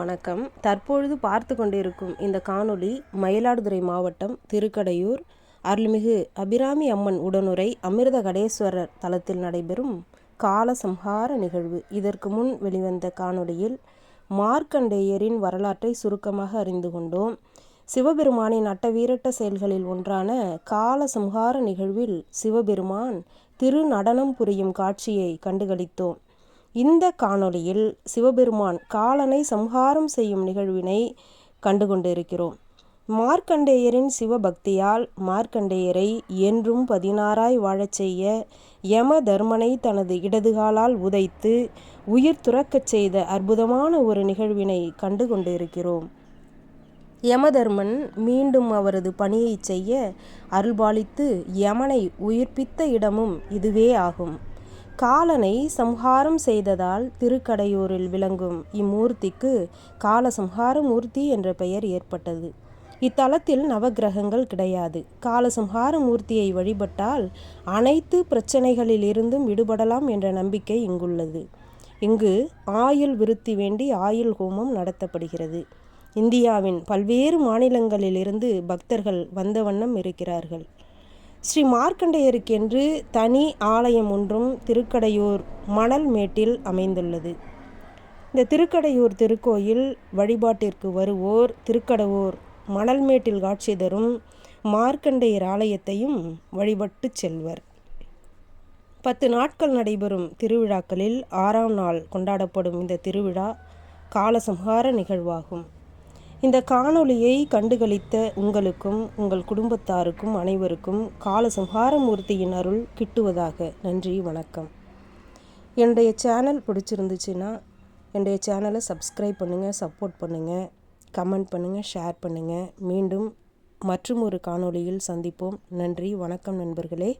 வணக்கம். தற்பொழுது பார்த்து கொண்டிருக்கும் இந்த காணொளி மயிலாடுதுறை மாவட்டம் திருக்கடையூர். அருள்மிகு அபிராமி அம்மன் உடனுரை அமிர்த கடேஸ்வரர் தலத்தில் நடைபெறும் காலசம்ஹார நிகழ்வு. இதற்கு முன் வெளிவந்த காணொளியில் மார்க்கண்டேயரின் வரலாற்றை சுருக்கமாக அறிந்து கொண்டோம். சிவபெருமானின் அட்டவீரட்ட செயல்களில் ஒன்றான கால சம்ஹார நிகழ்வில் சிவபெருமான் திரு நடனம் புரியும் காட்சியை கண்டுகளித்தோம். இந்த காணொளியில் சிவபெருமான் காலனை சம்ஹாரம் செய்யும் நிகழ்வினை கண்டுகொண்டிருக்கிறோம். மார்க்கண்டேயரின் சிவபக்தியால் மார்க்கண்டேயரை என்றும் பதினாறாய் வாழச் செய்ய யம தர்மனை தனது இடதுகாலால் உதைத்து உயிர் துறக்கச் செய்த அற்புதமான ஒரு நிகழ்வினை கண்டு கொண்டிருக்கிறோம் யமதர்மன் மீண்டும் அவரது பணியை செய்ய அருள்பாலித்து யமனை உயிர்ப்பித்த இடமும் இதுவே ஆகும். காலனை சம்ஹாரம் செய்ததால் திருக்கடையூரில் விளங்கும் இம்மூர்த்திக்கு காலசம்ஹார மூர்த்தி என்ற பெயர் ஏற்பட்டது. இத்தலத்தில் நவகிரகங்கள் கிடையாது. காலசம்ஹார மூர்த்தியை வழிபட்டால் அனைத்து பிரச்சனைகளிலிருந்தும் விடுபடலாம் என்ற நம்பிக்கை இங்குள்ளது. இங்கு ஆயுள் விருத்தி வேண்டி ஆயுள் ஹோமம் நடத்தப்படுகிறது. இந்தியாவின் பல்வேறு மாநிலங்களிலிருந்து பக்தர்கள் வந்த வண்ணம் இருக்கிறார்கள். ஸ்ரீ மார்க்கண்டேயருக்கென்று தனி ஆலயம் ஒன்றும் திருக்கடையூர் மணல் மேட்டில் அமைந்துள்ளது. இந்த திருக்கடையூர் திருக்கோயில் வழிபாட்டிற்கு வருவோர் திருக்கடவூர் மணல்மேட்டில் காட்சி தரும் மார்க்கண்டேயர் ஆலயத்தையும் வழிபட்டு செல்வர். பத்து நாட்கள் நடைபெறும் திருவிழாக்களில் ஆறாம் நாள் கொண்டாடப்படும் இந்த திருவிழா காலசம்ஹார நிகழ்வாகும். இந்த காணொளியை கண்டுகளித்த உங்களுக்கும் உங்கள் குடும்பத்தாருக்கும் அனைவருக்கும் காலசம்ஹாரமூர்த்தியின் அருள் கிட்டுவதாக நன்றி வணக்கம். என்னுடைய சேனல் பிடிச்சிருந்துச்சுன்னா என்னுடைய சேனலை சப்ஸ்கிரைப் பண்ணுங்கள் சப்போர்ட் பண்ணுங்கள் கமெண்ட் பண்ணுங்கள் ஷேர் பண்ணுங்கள் மீண்டும் மற்றும் ஒரு காணொளியில் சந்திப்போம். நன்றி வணக்கம் நண்பர்களே.